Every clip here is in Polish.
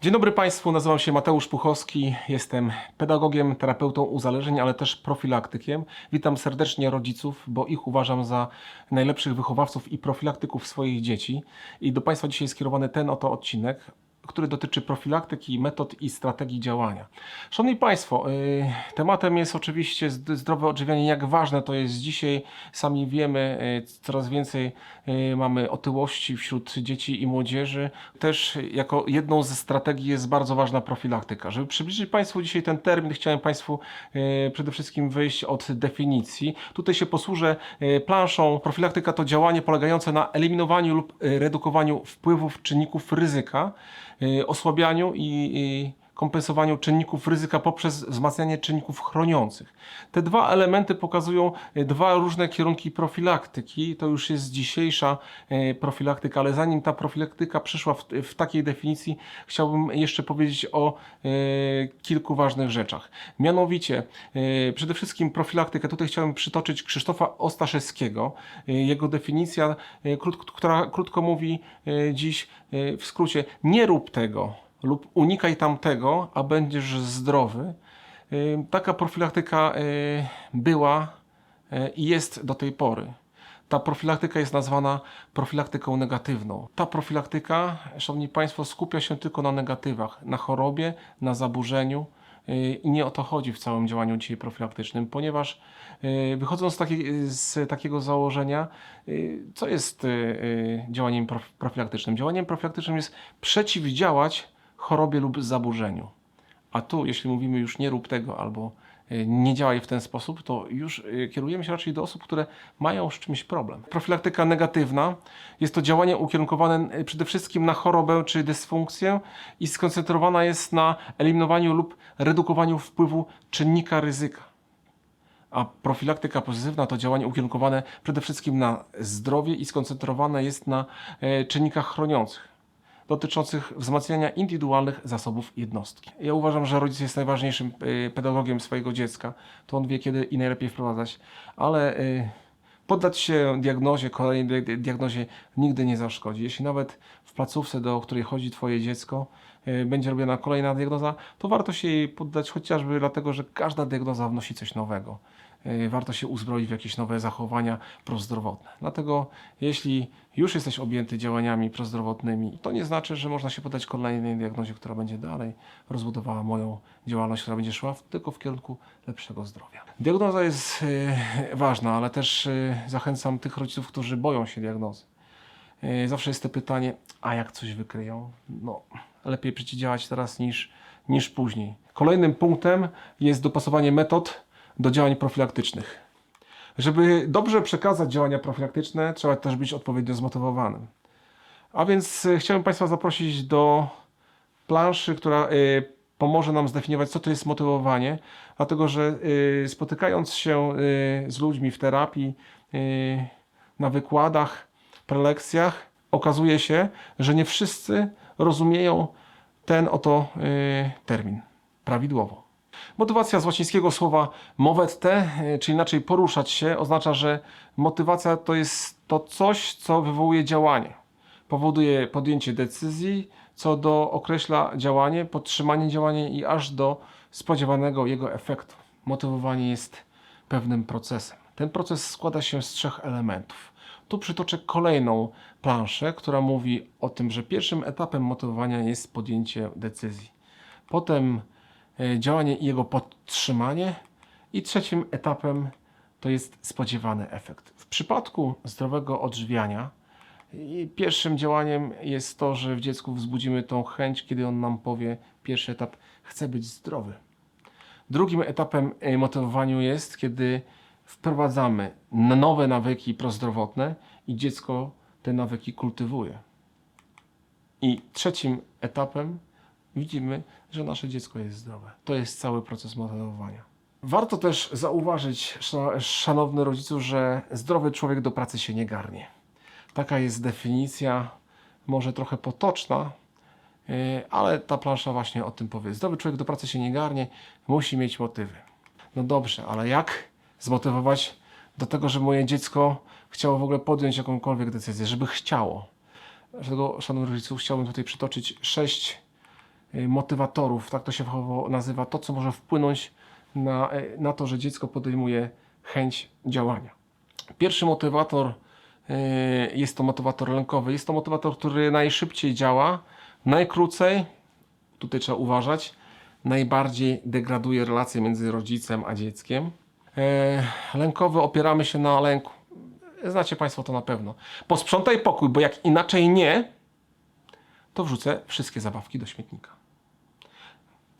Dzień dobry Państwu, nazywam się Mateusz Puchowski, jestem pedagogiem, terapeutą uzależnień, ale też profilaktykiem. Witam serdecznie rodziców, bo ich uważam za najlepszych wychowawców i profilaktyków swoich dzieci. I do Państwa dzisiaj skierowany ten oto odcinek, który dotyczy profilaktyki, metod i strategii działania. Szanowni Państwo, y, tematem jest oczywiście zd- zdrowe odżywianie. Jak ważne to jest dzisiaj, sami wiemy, y, coraz więcej y, mamy otyłości wśród dzieci i młodzieży. Też jako jedną ze strategii jest bardzo ważna profilaktyka. Żeby przybliżyć Państwu dzisiaj ten termin, chciałem Państwu przede wszystkim wyjść od definicji. Tutaj się posłużę planszą. Profilaktyka to działanie polegające na eliminowaniu lub redukowaniu wpływów czynników ryzyka, osłabianiu i, i kompensowaniu czynników ryzyka poprzez wzmacnianie czynników chroniących. Te dwa elementy pokazują y, dwa różne kierunki profilaktyki. To już jest dzisiejsza y, profilaktyka, ale zanim ta profilaktyka przyszła w, w takiej definicji, chciałbym jeszcze powiedzieć o y, kilku ważnych rzeczach. Mianowicie, przede wszystkim profilaktykę, tutaj chciałem przytoczyć Krzysztofa Ostaszewskiego. Jego definicja, która krótko mówi dziś w skrócie, nie rób tego lub unikaj tamtego, a będziesz zdrowy. Taka profilaktyka y, była y, i jest do tej pory. Ta profilaktyka jest nazwana profilaktyką negatywną. Ta profilaktyka, Szanowni Państwo, skupia się tylko na negatywach, na chorobie, na zaburzeniu. y, I nie o to chodzi w całym działaniu dzisiaj profilaktycznym, ponieważ wychodząc z, takiej, z takiego założenia, co jest działaniem prof- profilaktycznym? Działaniem profilaktycznym jest przeciwdziałać chorobie lub zaburzeniu. A tu, jeśli mówimy już nie rób tego albo y, nie działaj w ten sposób, to już y, kierujemy się raczej do osób, które mają z czymś problem. Profilaktyka negatywna jest to działanie ukierunkowane y, przede wszystkim na chorobę czy dysfunkcję i skoncentrowana jest na eliminowaniu lub redukowaniu wpływu czynnika ryzyka. A profilaktyka pozytywna to działanie ukierunkowane przede wszystkim na zdrowie i skoncentrowane jest na e, czynnikach chroniących dotyczących wzmacniania indywidualnych zasobów jednostki. Ja uważam, że rodzic jest najważniejszym y, pedagogiem swojego dziecka. To on wie, kiedy i najlepiej wprowadzać, ale y, poddać się diagnozie, kolejnej di- diagnozie nigdy nie zaszkodzi. Jeśli nawet w placówce, do której chodzi Twoje dziecko, y, będzie robiona kolejna diagnoza, to warto się jej poddać chociażby dlatego, że każda diagnoza wnosi coś nowego. Y, Warto się uzbroić w jakieś nowe zachowania prozdrowotne. Dlatego, jeśli już jesteś objęty działaniami prozdrowotnymi, to nie znaczy, że można się poddać kolejnej diagnozie, która będzie dalej rozbudowała moją działalność, która będzie szła tylko w kierunku lepszego zdrowia. Diagnoza jest y, ważna, ale też y, zachęcam tych rodziców, którzy boją się diagnozy. Zawsze jest to pytanie, a jak coś wykryją? No, lepiej przeciwdziałać teraz niż, niż później. Kolejnym punktem jest dopasowanie metod do działań profilaktycznych. Żeby dobrze przekazać działania profilaktyczne, trzeba też być odpowiednio zmotywowanym. A więc y, chciałbym Państwa zaprosić do planszy, która y, pomoże nam zdefiniować, co to jest motywowanie, dlatego że y, spotykając się z ludźmi w terapii, na wykładach, prelekcjach, okazuje się, że nie wszyscy rozumieją ten oto termin prawidłowo. Motywacja z łacińskiego słowa movette, y, czyli inaczej poruszać się, oznacza, że motywacja to jest to coś, co wywołuje działanie. Powoduje podjęcie decyzji, co do określa działanie, podtrzymanie działania i aż do spodziewanego jego efektu. Motywowanie jest pewnym procesem. Ten proces składa się z trzech elementów. Tu przytoczę kolejną planszę, która mówi o tym, że pierwszym etapem motywowania jest podjęcie decyzji. Potem e, działanie i jego podtrzymanie. I trzecim etapem to jest spodziewany efekt. W przypadku zdrowego odżywiania pierwszym działaniem jest to, że w dziecku wzbudzimy tą chęć, kiedy on nam powie, pierwszy etap, chcę być zdrowy. Drugim etapem e, motywowaniu jest, kiedy wprowadzamy nowe nawyki prozdrowotne i dziecko te nawyki kultywuje. I trzecim etapem widzimy, że nasze dziecko jest zdrowe. To jest cały proces motywowania. Warto też zauważyć, szan- szanowny rodzicu, że zdrowy człowiek do pracy się nie garnie. Taka jest definicja, może trochę potoczna, yy, ale ta plansza właśnie o tym powie. Zdrowy człowiek do pracy się nie garnie, musi mieć motywy. No dobrze, ale jak zmotywować do tego, żeby moje dziecko chciało w ogóle podjąć jakąkolwiek decyzję, żeby chciało? Dlatego, szanowni rodziców, chciałbym tutaj przytoczyć sześć y, motywatorów, tak to się fachowo nazywa, to co może wpłynąć na, y, na to, że dziecko podejmuje chęć działania. Pierwszy motywator y, jest to motywator lękowy. Jest to motywator, który najszybciej działa, najkrócej, tutaj trzeba uważać, najbardziej degraduje relacje między rodzicem a dzieckiem. E, lękowy opieramy się na lęku. Znacie Państwo to na pewno. Posprzątaj pokój, bo jak inaczej nie, to wrzucę wszystkie zabawki do śmietnika.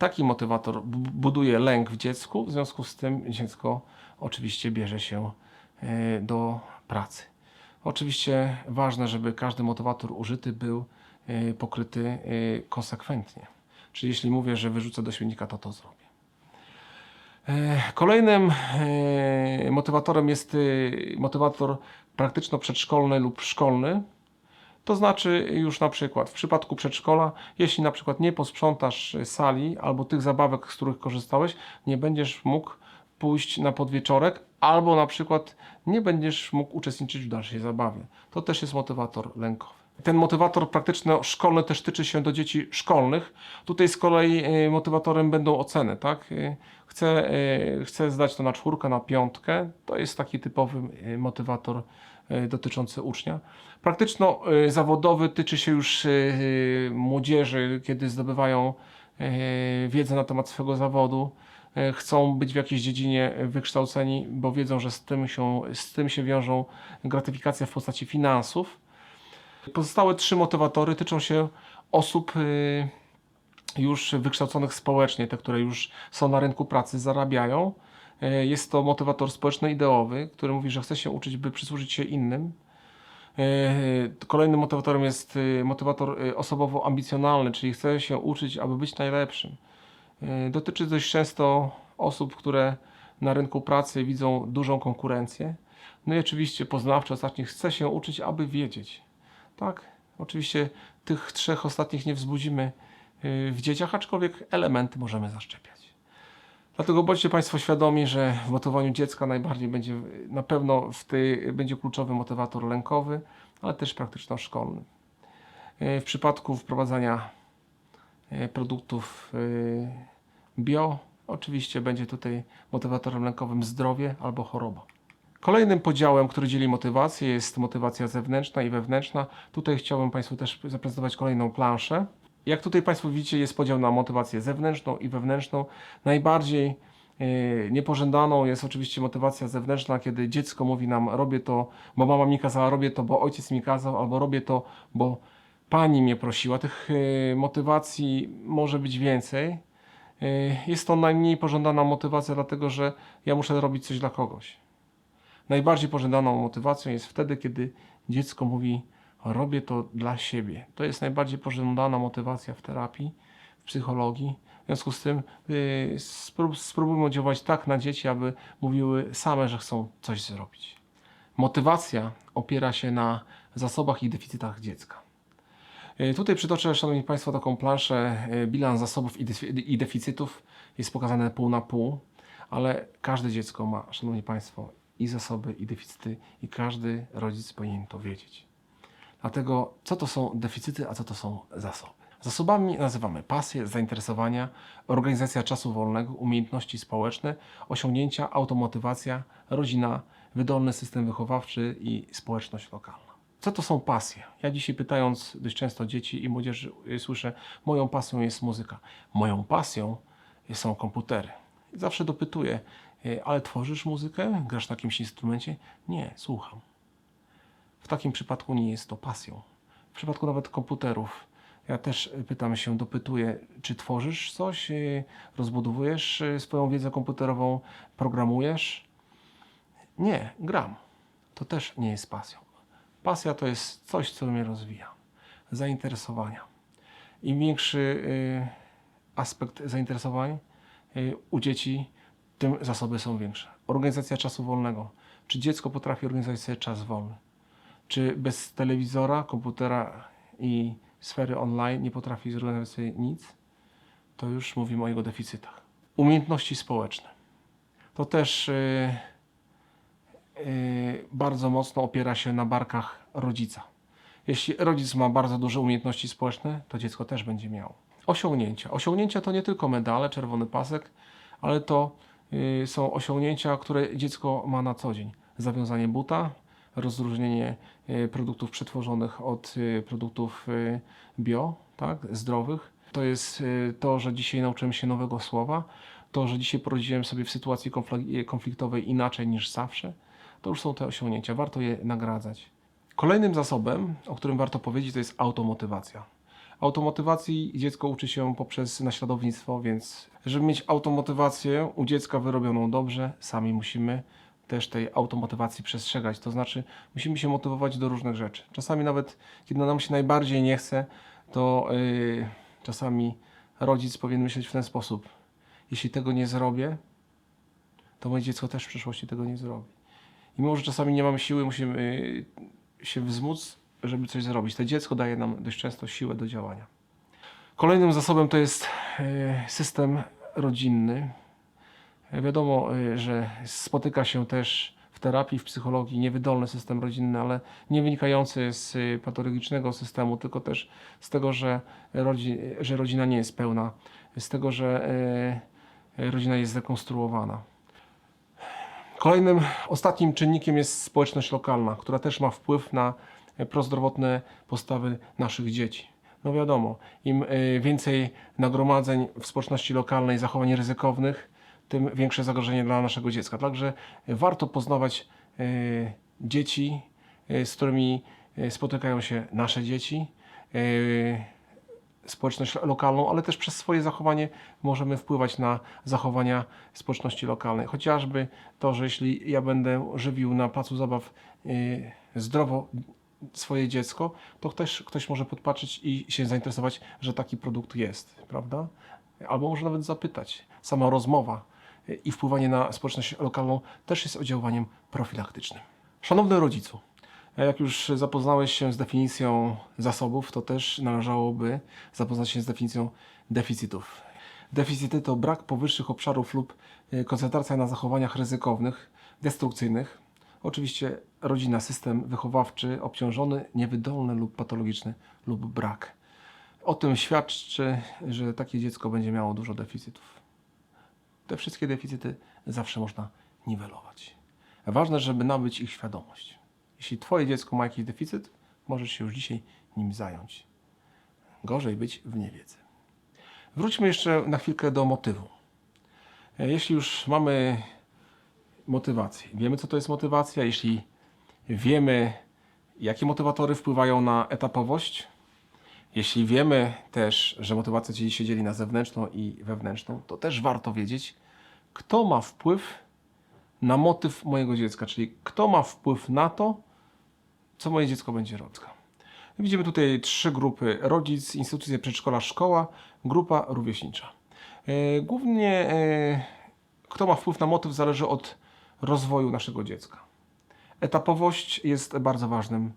Taki motywator bu- buduje lęk w dziecku, w związku z tym dziecko oczywiście bierze się e, do pracy. Oczywiście ważne, żeby każdy motywator użyty był e, pokryty e, konsekwentnie. Czyli jeśli mówię, że wyrzucę do śmietnika, to to zrobię. Kolejnym motywatorem jest motywator praktyczno-przedszkolny lub szkolny. To znaczy już na przykład w przypadku przedszkola, jeśli na przykład nie posprzątasz sali albo tych zabawek, z których korzystałeś, nie będziesz mógł pójść na podwieczorek albo na przykład nie będziesz mógł uczestniczyć w dalszej zabawie. To też jest motywator lękowy. Ten motywator praktyczno-szkolny też tyczy się do dzieci szkolnych. Tutaj z kolei e, motywatorem będą oceny, tak? E, Chcę, e, chcę zdać to na czwórkę, na piątkę. To jest taki typowy motywator dotyczący ucznia. Praktyczno-zawodowy tyczy się już e, młodzieży, kiedy zdobywają e, wiedzę na temat swojego zawodu. E, Chcą być w jakiejś dziedzinie wykształceni, bo wiedzą, że z tym się, z tym się wiążą gratyfikacja w postaci finansów. Pozostałe trzy motywatory tyczą się osób już wykształconych społecznie, te, które już są na rynku pracy, zarabiają. Y, Jest to motywator społeczno-ideowy, który mówi, że chce się uczyć, by przysłużyć się innym. Y, Kolejnym motywatorem jest y, motywator osobowo-ambicjonalny, czyli chce się uczyć, aby być najlepszym. Dotyczy dość często osób, które na rynku pracy widzą dużą konkurencję. No i oczywiście poznawczy ostatnich chce się uczyć, aby wiedzieć. Tak, oczywiście tych trzech ostatnich nie wzbudzimy w dzieciach, aczkolwiek elementy możemy zaszczepiać. Dlatego bądźcie Państwo świadomi, że w motywowaniu dziecka najbardziej będzie, na pewno w będzie kluczowy motywator lękowy, ale też praktyczno-szkolny. Y, W przypadku wprowadzania y, produktów y, bio, oczywiście będzie tutaj motywatorem lękowym zdrowie albo choroba. Kolejnym podziałem, który dzieli motywację, jest motywacja zewnętrzna i wewnętrzna. Tutaj chciałbym Państwu też zaprezentować kolejną planszę. Jak tutaj Państwo widzicie, jest podział na motywację zewnętrzną i wewnętrzną. Najbardziej yy, niepożądaną jest oczywiście motywacja zewnętrzna, kiedy dziecko mówi nam: Robię to, bo mama mi kazała, robię to, bo ojciec mi kazał, albo robię to, bo pani mnie prosiła. Tych yy, motywacji może być więcej. Yy, Jest to najmniej pożądana motywacja, dlatego że ja muszę robić coś dla kogoś. Najbardziej pożądaną motywacją jest wtedy, kiedy dziecko mówi: Robię to dla siebie. To jest najbardziej pożądana motywacja w terapii, w psychologii. W związku z tym yy, sprób, spróbujmy działać tak na dzieci, aby mówiły same, że chcą coś zrobić. Motywacja opiera się na zasobach i deficytach dziecka. Yy, Tutaj przytoczę, Szanowni Państwo, taką planszę. yy, Bilans zasobów i defi- i deficytów jest pokazany pół na pół, ale każde dziecko ma, Szanowni Państwo, i zasoby, i deficyty, i każdy rodzic powinien to wiedzieć. Dlatego, co to są deficyty, a co to są zasoby? Zasobami nazywamy pasje, zainteresowania, organizacja czasu wolnego, umiejętności społeczne, osiągnięcia, automotywacja, rodzina, wydolny system wychowawczy i społeczność lokalna. Co to są pasje? Ja dzisiaj pytając dość często dzieci i młodzieży y, słyszę, moją pasją jest muzyka. Moją pasją są komputery. Zawsze dopytuję, y, ale tworzysz muzykę? Grasz na jakimś instrumencie? Nie, słucham. W takim przypadku nie jest to pasją. W przypadku nawet komputerów, ja też pytam się, dopytuję, czy tworzysz coś, y, rozbudowujesz y, swoją wiedzę komputerową, programujesz? Nie, gram. To też nie jest pasją. Pasja to jest coś, co mnie rozwija. Zainteresowania. Im większy y, aspekt zainteresowań u dzieci, tym zasoby są większe. Organizacja czasu wolnego. Czy dziecko potrafi organizować sobie czas wolny? Czy bez telewizora, komputera i sfery online nie potrafi zorganizować sobie nic? To już mówimy o jego deficytach. Umiejętności społeczne. To też y, y, bardzo mocno opiera się na barkach rodzica. Jeśli rodzic ma bardzo duże umiejętności społeczne, to dziecko też będzie miało. osiągnięcia. Osiągnięcia to nie tylko medale, czerwony pasek, ale to y, są osiągnięcia, które dziecko ma na co dzień. Zawiązanie buta, rozróżnienie y, produktów przetworzonych od y, produktów y, bio, tak, zdrowych. To jest to, że dzisiaj nauczyłem się nowego słowa, to, że dzisiaj poradziłem sobie w sytuacji konflik- konfliktowej inaczej niż zawsze. To już są te osiągnięcia, warto je nagradzać. Kolejnym zasobem, o którym warto powiedzieć, to jest automotywacja. Automotywacji dziecko uczy się poprzez naśladownictwo, więc żeby mieć automotywację u dziecka wyrobioną dobrze, sami musimy też tej automotywacji przestrzegać. To znaczy, musimy się motywować do różnych rzeczy. Czasami nawet, kiedy nam się najbardziej nie chce, to yy, czasami rodzic powinien myśleć w ten sposób. Jeśli tego nie zrobię, to moje dziecko też w przyszłości tego nie zrobi. I mimo, że czasami nie mamy siły, musimy yy, się wzmóc, żeby coś zrobić. To dziecko daje nam dość często siłę do działania. Kolejnym zasobem to jest e, system rodzinny. Wiadomo, e, że spotyka się też w terapii, w psychologii niewydolny system rodzinny, ale nie wynikający z e, patologicznego systemu, tylko też z tego, że, rodzi, że rodzina nie jest pełna, z tego, że e, rodzina jest zrekonstruowana. Kolejnym, ostatnim czynnikiem jest społeczność lokalna, która też ma wpływ na prozdrowotne postawy naszych dzieci. No wiadomo, im więcej nagromadzeń w społeczności lokalnej, zachowań ryzykownych, tym większe zagrożenie dla naszego dziecka. Także warto poznawać e, dzieci, e, z którymi e, spotykają się nasze dzieci, społeczność lokalną, ale też przez swoje zachowanie możemy wpływać na zachowania społeczności lokalnej. Chociażby to, że jeśli ja będę żywił na placu zabaw zdrowo swoje dziecko, to też ktoś może podpatrzeć i się zainteresować, że taki produkt jest, prawda? Albo może nawet zapytać. Sama rozmowa i wpływanie na społeczność lokalną też jest oddziaływaniem profilaktycznym. Szanowny rodzicu, jak już zapoznałeś się z definicją zasobów, to też należałoby zapoznać się z definicją deficytów. Deficyty to brak powyższych obszarów lub y, koncentracja na zachowaniach ryzykownych, destrukcyjnych. Oczywiście rodzina, system wychowawczy obciążony, niewydolny lub patologiczny lub brak. O tym świadczy, że takie dziecko będzie miało dużo deficytów. Te wszystkie deficyty zawsze można niwelować. Ważne, żeby nabyć ich świadomość. Jeśli Twoje dziecko ma jakiś deficyt, możesz się już dzisiaj nim zająć. Gorzej być w niewiedzy. Wróćmy jeszcze na chwilkę do motywu. E, Jeśli już mamy motywację, wiemy co to jest motywacja, jeśli wiemy jakie motywatory wpływają na etapowość, jeśli wiemy też, że motywacja dzieli się dzieli na zewnętrzną i wewnętrzną, to też warto wiedzieć, kto ma wpływ na motyw mojego dziecka, czyli kto ma wpływ na to, co moje dziecko będzie robić. Widzimy tutaj trzy grupy: rodzic, instytucje przedszkola, szkoła, grupa rówieśnicza. E, Głównie e, kto ma wpływ na motyw zależy od rozwoju naszego dziecka. Etapowość jest bardzo ważnym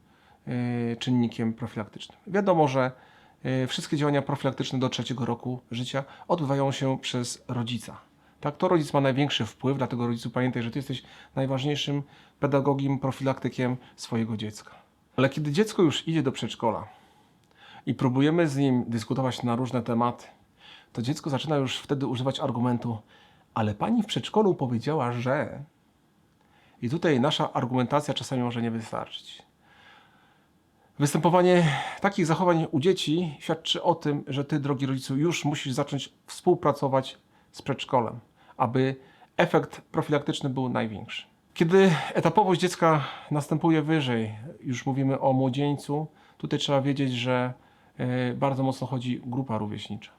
czynnikiem profilaktycznym. Wiadomo, że e, wszystkie działania profilaktyczne do trzeciego roku życia odbywają się przez rodzica. Tak, to rodzic ma największy wpływ, dlatego rodzicu pamiętaj, że ty jesteś najważniejszym pedagogiem, profilaktykiem swojego dziecka. Ale kiedy dziecko już idzie do przedszkola i próbujemy z nim dyskutować na różne tematy, to dziecko zaczyna już wtedy używać argumentu, ale pani w przedszkolu powiedziała, że. I tutaj nasza argumentacja czasami może nie wystarczyć. Występowanie takich zachowań u dzieci świadczy o tym, że ty, drogi rodzicu, już musisz zacząć współpracować z przedszkolem, aby efekt profilaktyczny był największy. Kiedy etapowość dziecka następuje wyżej, już mówimy o młodzieńcu, tutaj trzeba wiedzieć, że e, bardzo mocno chodzi grupa rówieśnicza.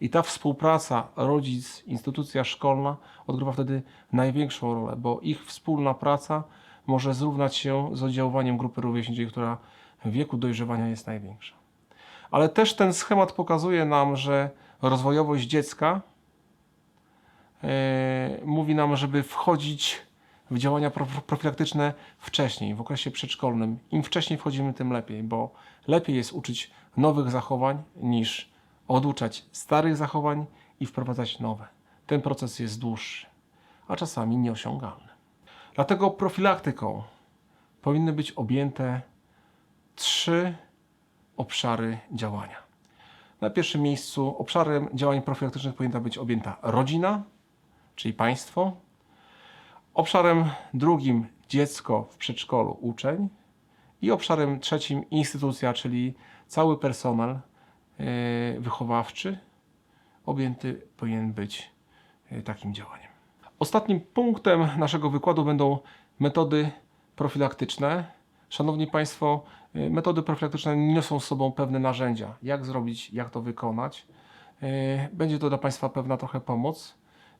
I ta współpraca rodzic, instytucja szkolna odgrywa wtedy największą rolę, bo ich wspólna praca może zrównać się z oddziaływaniem grupy rówieśniczej, która wieku dojrzewania jest największa. Ale też ten schemat pokazuje nam, że rozwojowość dziecka e, mówi nam, żeby wchodzić w działania pro- profilaktyczne wcześniej, w okresie przedszkolnym. Im wcześniej wchodzimy, tym lepiej, bo lepiej jest uczyć nowych zachowań niż oduczać starych zachowań i wprowadzać nowe. Ten proces jest dłuższy, a czasami nieosiągalny. Dlatego profilaktyką powinny być objęte trzy obszary działania. Na pierwszym miejscu obszarem działań profilaktycznych powinna być objęta rodzina, czyli państwo. Obszarem drugim dziecko w przedszkolu, uczeń. I obszarem trzecim instytucja, czyli cały personel e, wychowawczy objęty powinien być e, takim działaniem. Ostatnim punktem naszego wykładu będą metody profilaktyczne. Szanowni Państwo, metody profilaktyczne niosą z sobą pewne narzędzia. Jak zrobić, jak to wykonać. E, Będzie to dla Państwa pewna trochę pomoc,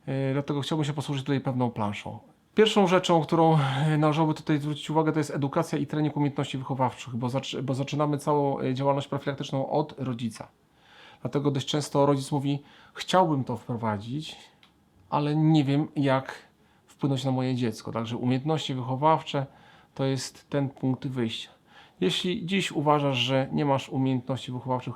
e, dlatego chciałbym się posłużyć tutaj pewną planszą. Pierwszą rzeczą, którą należałoby tutaj zwrócić uwagę, to jest edukacja i trening umiejętności wychowawczych, bo, zac- bo zaczynamy całą działalność profilaktyczną od rodzica. Dlatego dość często rodzic mówi: Chciałbym to wprowadzić, ale nie wiem, jak wpłynąć na moje dziecko. Także umiejętności wychowawcze to jest ten punkt wyjścia. Jeśli dziś uważasz, że nie masz umiejętności wychowawczych,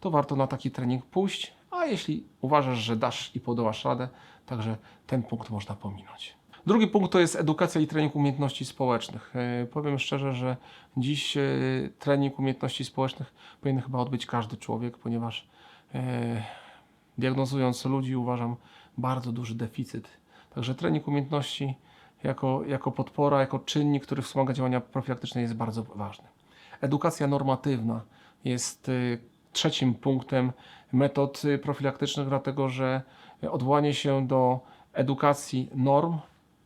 to warto na taki trening pójść, a jeśli uważasz, że dasz i podołasz radę, także ten punkt można pominąć. Drugi punkt to jest edukacja i trening umiejętności społecznych. E, Powiem szczerze, że dziś e, trening umiejętności społecznych powinien chyba odbyć każdy człowiek, ponieważ e, diagnozując ludzi uważam bardzo duży deficyt. Także trening umiejętności jako, jako podpora, jako czynnik, który wspomaga działania profilaktyczne jest bardzo ważny. Edukacja normatywna jest y, trzecim punktem metod y, profilaktycznych, dlatego że odwołanie się do edukacji norm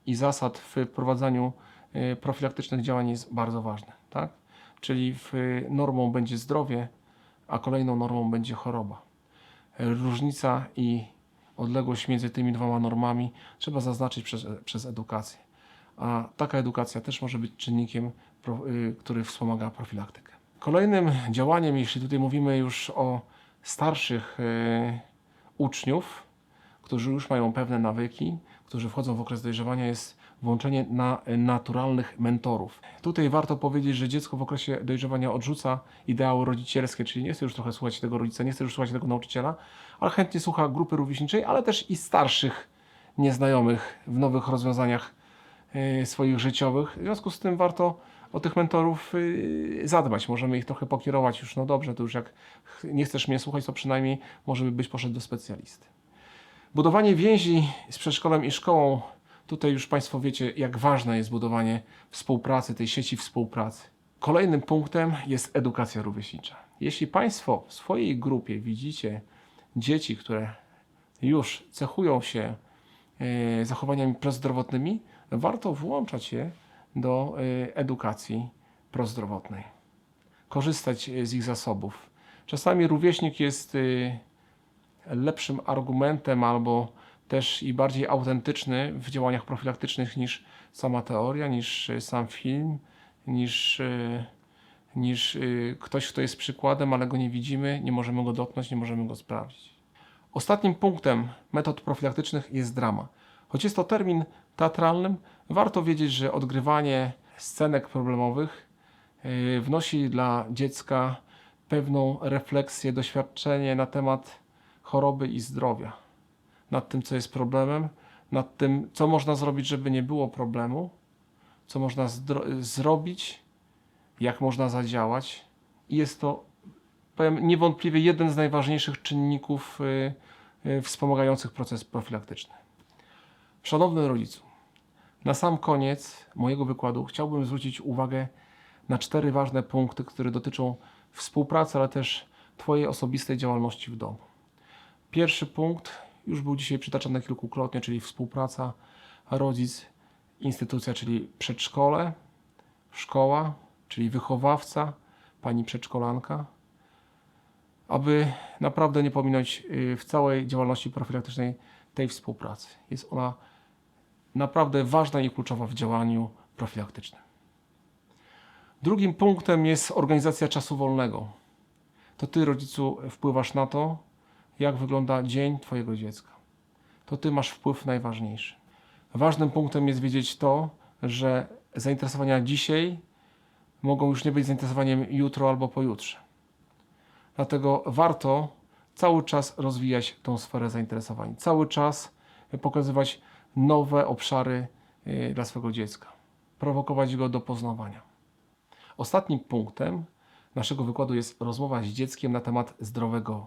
i zasad w wprowadzaniu y, profilaktycznych działań jest bardzo ważne. Tak? Czyli normą będzie zdrowie, a kolejną normą będzie choroba. Różnica i odległość między tymi dwoma normami trzeba zaznaczyć przez, przez edukację. A taka edukacja też może być czynnikiem, y, który wspomaga profilaktykę. Kolejnym działaniem, jeśli tutaj mówimy już o starszych y, uczniów, którzy już mają pewne nawyki, którzy wchodzą w okres dojrzewania, jest włączenie na naturalnych mentorów. Tutaj warto powiedzieć, że dziecko w okresie dojrzewania odrzuca ideały rodzicielskie, czyli nie chce już trochę słuchać tego rodzica, nie chce już słuchać tego nauczyciela, ale chętnie słucha grupy rówieśniczej, ale też i starszych nieznajomych w nowych rozwiązaniach swoich życiowych. W związku z tym warto o tych mentorów e, zadbać. Możemy ich trochę pokierować już, no dobrze, to już jak nie chcesz mnie słuchać, to przynajmniej może być poszedł do specjalisty. Budowanie więzi z przedszkolem i szkołą. Tutaj już Państwo wiecie, jak ważne jest budowanie współpracy, tej sieci współpracy. Kolejnym punktem jest edukacja rówieśnicza. Jeśli Państwo w swojej grupie widzicie dzieci, które już cechują się e, zachowaniami prozdrowotnymi, warto włączać je do e, edukacji prozdrowotnej. Korzystać e, z ich zasobów. Czasami rówieśnik jest e, lepszym argumentem albo też i bardziej autentyczny w działaniach profilaktycznych niż sama teoria, niż sam film, niż, niż ktoś, kto jest przykładem, ale go nie widzimy, nie możemy go dotknąć, nie możemy go sprawdzić. Ostatnim punktem metod profilaktycznych jest drama. Choć jest to termin teatralnym, warto wiedzieć, że odgrywanie scenek problemowych yy, wnosi dla dziecka pewną refleksję, doświadczenie na temat choroby i zdrowia. Nad tym, co jest problemem, nad tym, co można zrobić, żeby nie było problemu, co można zrobić, jak można zadziałać. I jest to, powiem, niewątpliwie jeden z najważniejszych czynników y, y, wspomagających proces profilaktyczny. Szanowny rodzicu, na sam koniec mojego wykładu chciałbym zwrócić uwagę na cztery ważne punkty, które dotyczą współpracy, ale też Twojej osobistej działalności w domu. Pierwszy punkt już był dzisiaj przytaczany kilkukrotnie, czyli współpraca rodzic, instytucja, czyli przedszkole, szkoła, czyli wychowawca, pani przedszkolanka, aby naprawdę nie pominąć y, w całej działalności profilaktycznej tej współpracy. Jest ona naprawdę ważna i kluczowa w działaniu profilaktycznym. Drugim punktem jest organizacja czasu wolnego. To ty, rodzicu, wpływasz na to, jak wygląda dzień Twojego dziecka. To Ty masz wpływ najważniejszy. Ważnym punktem jest wiedzieć to, że zainteresowania dzisiaj mogą już nie być zainteresowaniem jutro albo pojutrze. Dlatego warto cały czas rozwijać tą sferę zainteresowań, cały czas pokazywać nowe obszary y, dla swojego dziecka, prowokować go do poznawania. Ostatnim punktem naszego wykładu jest rozmowa z dzieckiem na temat zdrowego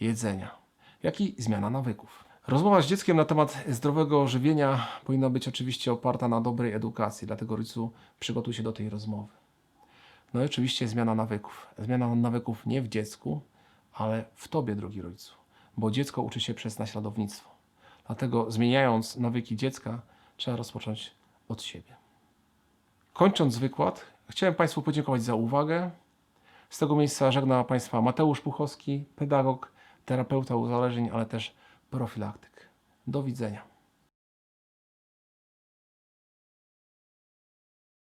jedzenia, jak i zmiana nawyków. Rozmowa z dzieckiem na temat zdrowego żywienia powinna być oczywiście oparta na dobrej edukacji, dlatego rodzicu przygotuj się do tej rozmowy. No i oczywiście zmiana nawyków. Zmiana nawyków nie w dziecku, ale w tobie, drogi rodzicu, bo dziecko uczy się przez naśladownictwo. Dlatego zmieniając nawyki dziecka, trzeba rozpocząć od siebie. Kończąc wykład, chciałem Państwu podziękować za uwagę. Z tego miejsca żegna Państwa Mateusz Puchowski, pedagog, terapeuta uzależnień, ale też profilaktyk. Do widzenia.